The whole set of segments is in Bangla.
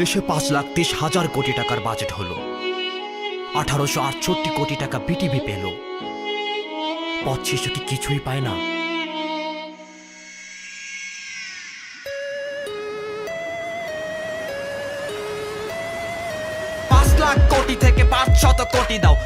দেশে পাঁচ লাখ তিরিশ হাজার কোটি টাকার বাজেট হলো। আঠারোশো আটষট্টি কোটি টাকা বিটিভি পেল। পথ কি কিছুই পায় না। লাখ কোটি থেকে পাঁচ শত কোটি দাও।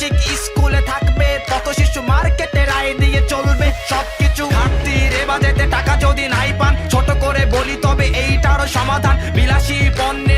আবাসিক স্কুলে থাকবে? কত শিশু মার্কেটে রায় দিয়ে চলবে সবকিছু। ঘাটতি রেবাজেতে টাকা যদি নাই পান, ছোট করে বলি তবে এইটারও সমাধান। বিলাসী পণ্যের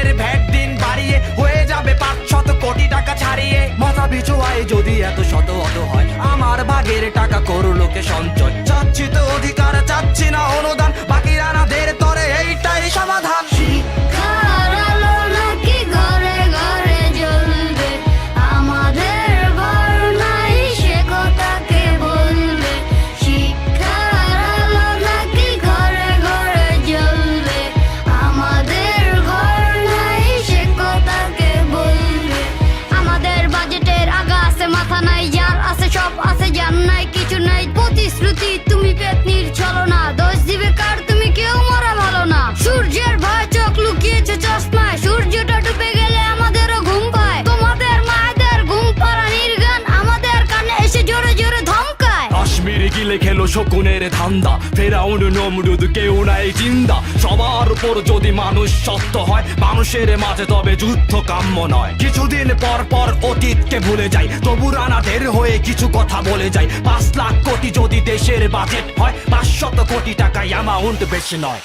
খেলো শকুনের ধান্দা। ফেরাউন নমরুদ কেউ নাই জিন্দা। সবার উপর যদি মানুষ সত্য হয়, মানুষের মাঝে তবে যুদ্ধ কাম্য নয়। কিছুদিন পর পর অতীতকে ভুলে যাই, তবু রানাদের হয়ে কিছু কথা বলে যাই। পাঁচ লাখ কোটি যদি দেশের বাজেট হয়, পাঁচশত কোটি টাকা অ্যামাউন্ট বেশি নয়।